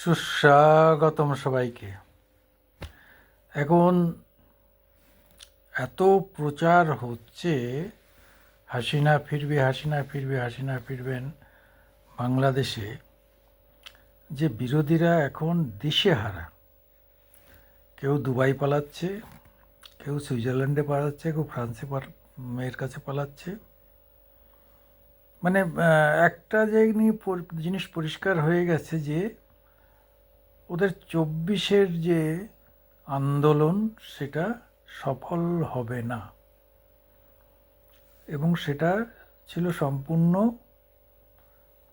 সুস্বাগতম সবাইকে। এখন এত প্রচার হচ্ছে, হাসিনা ফিরবে হাসিনা ফিরবে, হাসিনা ফিরবেন বাংলাদেশে, যে বিরোধীরা এখন দিশেহারা। কেউ দুবাই পালাচ্ছে, কেউ সুইজারল্যান্ডে পালাচ্ছে, কেউ ফ্রান্সে মেয়ের কাছে পালাচ্ছে। মানে একটা জিনিস জিনিস পরিষ্কার হয়ে গেছে যে ওদের চব্বিশের যে আন্দোলন, সেটা সফল হবে না। এবং সেটা ছিল সম্পূর্ণ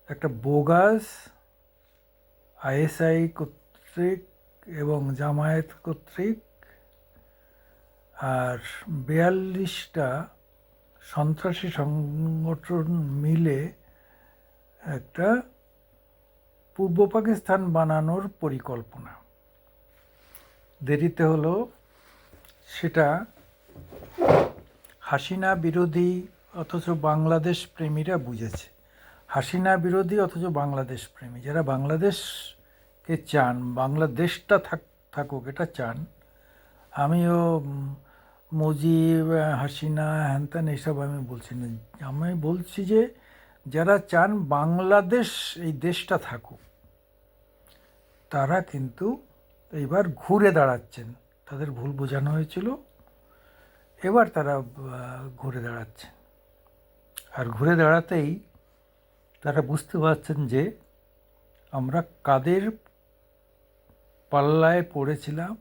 একটা বোগাস আইএসআই কর্তৃক এবং জামায়াত কর্তৃক। আর বিয়াল্লিশটা সন্ত্রাসী সংগঠন মিলে একটা পূর্ব পাকিস্তান বানানোর পরিকল্পনা। দেরিতে হলো, সেটা হাসিনা বিরোধী অথচ বাংলাদেশ প্রেমীরা বুঝেছে। হাসিনা বিরোধী অথচ বাংলাদেশ প্রেমী। যারা বাংলাদেশকে চান, বাংলাদেশটা থাক, থাকুক, এটা চান। আমিও মুজিব, হাসিনা হ্যানত্যান এইসব আমি বলছি না। আমি বলছি যে যারা চান বাংলাদেশ এই দেশটা থাকুক, তারা কিন্তু এইবার ঘুরে দাঁড়াচ্ছেন। তাদের ভুল বোঝানো হয়েছিল। এবার তারা ঘুরে দাঁড়াচ্ছে আর ঘুরে দাঁড়াতেই তারা বুঝতে পারছেন যে আমরা কাদের পাল্লায় পড়েছিলাম,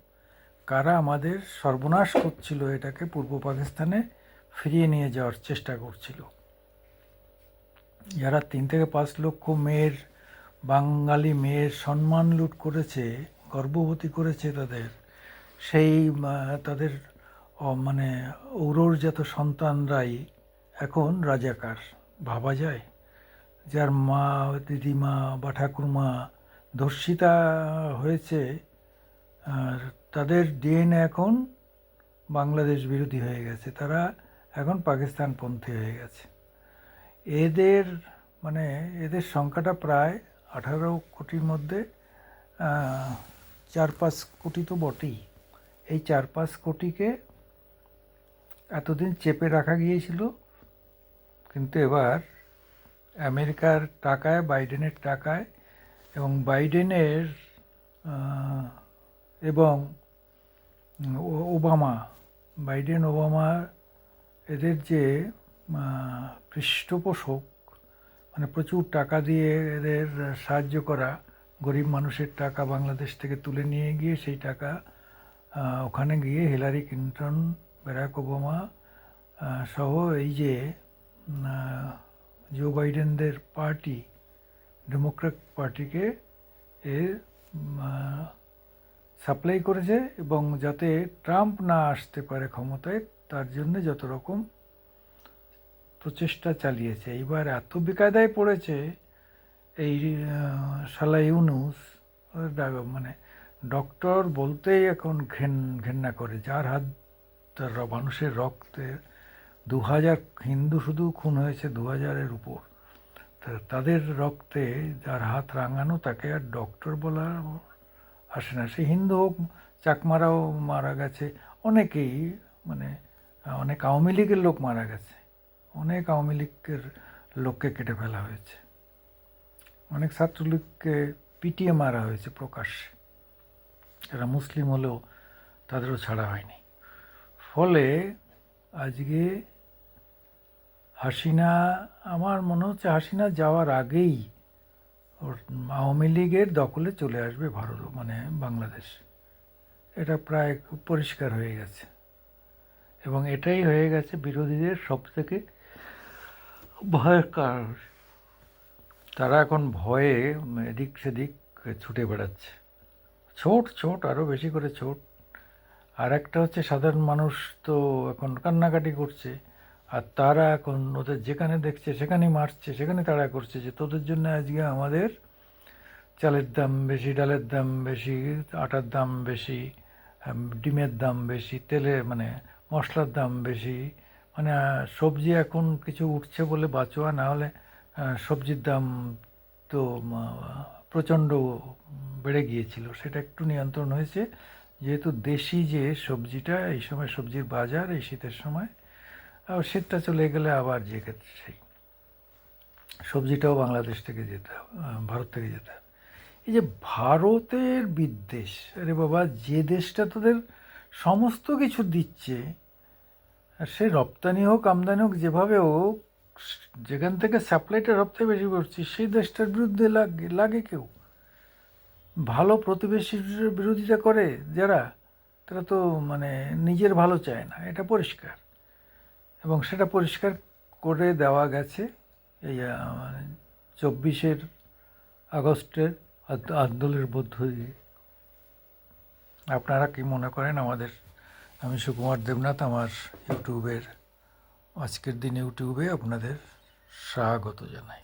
কারা আমাদের সর্বনাশ করছিল এটাকে পূর্ব পাকিস্তানে ফিরিয়ে নিয়ে যাওয়ার চেষ্টা করছিল। যারা তিন থেকে পাঁচ লক্ষ মেয়ের, বাঙালি মেয়ের সম্মান লুট করেছে, গর্ভবতী করেছে তাদের, সেই তাদের মানে ঔরজাত সন্তানরাই এখন রাজাকার। ভাবা যায়? যার মা, দিদিমা বা ঠাকুরমা ধর্ষিতা হয়েছে, আর তাদের ডিএনএ এখন বাংলাদেশ বিরোধী হয়ে গেছে। তারা এখন পাকিস্তানপন্থী হয়ে গেছে। এদের মানে এদের সংখ্যাটা প্রায় আঠারো কোটির মধ্যে চার পাঁচ কোটি তো বটেই। এই চার পাঁচ কোটিকে এতদিন চেপে রাখা গিয়েছিল, কিন্তু এবার আমেরিকার টাকায়, বাইডেনের টাকায় এবং বাইডেনের এবং ওবামা, বাইডেন, ওবামা, এদের যে পৃষ্ঠপোষক মানে প্রচুর টাকা দিয়ে এদের সাহায্য করা, গরিব মানুষের টাকা বাংলাদেশ থেকে তুলে নিয়ে গিয়ে সেই টাকা ওখানে গিয়ে হিলারি ক্লিন্টন ব্যারাক ওবামা সহ এই যে জো বাইডেনদের পার্টি ডেমোক্রেট পার্টিকে এ সাপ্লাই করেছে এবং যাতে ট্রাম্প না আসতে পারে ক্ষমতায়, তার জন্য যত রকম প্রচেষ্টা চালিয়েছে। এইবার এত বেকায়দায় পড়েছে এই শালা ইউনুস মানে ডক্টর বলতেই এখন ঘেন, ঘেন্না করে। যার হাত তার মানুষের রক্তে দু হাজার হিন্দু শুধু খুন হয়েছে দু হাজারের উপর তাদের রক্তে যার হাত রাঙানো তাকে আর ডক্টর বলা আসে না। সে হিন্দু হোক, চাকমারাও মারা গেছে। অনেকেই মানে অনেক আওয়ামী লীগের লোক মারা গেছে। অনেক আওয়ামী লীগের লোককে কেটে ফেলা হয়েছে। অনেক ছাত্রলীগকে পিটিয়ে মারা হয়েছে প্রকাশ্যে। যারা মুসলিম হলেও তাদেরও ছাড়া হয়নি। ফলে আজকে হাসিনা, আমার মনে হচ্ছে হাসিনা যাওয়ার আগেই ওর আওয়ামী লীগের দখলে চলে আসবে ভারত মানে বাংলাদেশ। এটা প্রায় পরিষ্কার হয়ে গেছে। এবং এটাই হয়ে গেছে বিরোধীদের সব থেকে ভয়ের কারণ। তারা এখন ভয়ে এদিক সেদিক ছুটে বেড়াচ্ছে। ছোট ছোট আরও বেশি করে ছোট। আর একটা হচ্ছে সাধারণ মানুষ তো এখন কান্নাকাটি করছে। আর তারা এখন ওদের যেখানে দেখছে, সেখানেই মারছে, সেখানে তাড়া করছে যে তোদের জন্য আজকে আমাদের চালের দাম বেশি, ডালের দাম বেশি, আটার দাম বেশি, ডিমের দাম বেশি, তেলের মানে মশলার দাম বেশি মানে সবজি এখন কিছু উঠছে বলে বাঁচোয়া, না হলে সবজির দাম তো প্রচণ্ড বেড়ে গিয়েছিল। সেটা একটু নিয়ন্ত্রণ হয়েছে। যেহেতু দেশি যে সবজিটা, এই সময় সবজির বাজার, এই শীতের সময় আর শীতটা চলে গেলে আবার যে সেই। সবজিটাও বাংলাদেশ থেকে যেতে ভারত থেকে যেতে এই যে ভারতের বিদ্বেষ, আরে বাবা, যে দেশটা তোদের সমস্ত কিছু দিচ্ছে সে রপ্তানি হোক, আমদানি হোক, যেভাবে হোক, যেখান থেকে সাপ্লাইটা সবথেকে বেশি করছি, সেই দেশটার বিরুদ্ধে লাগে লাগে কেউ? ভালো প্রতিবেশীর বিরোধিতা করে যারা, তারা তো মানে নিজের ভালো চায় না, এটা পরিষ্কার। এবং সেটা পরিষ্কার করে দেওয়া গেছে এই চব্বিশের আগস্টের আন্দোলনের মধ্য দিয়ে। আপনারা কি মনে করেন আমাদের আমি সুকুমার দেবনাথ আমার ইউটিউবের আজকের দিন ইউটিউবে আপনাদের স্বাগত জানাই।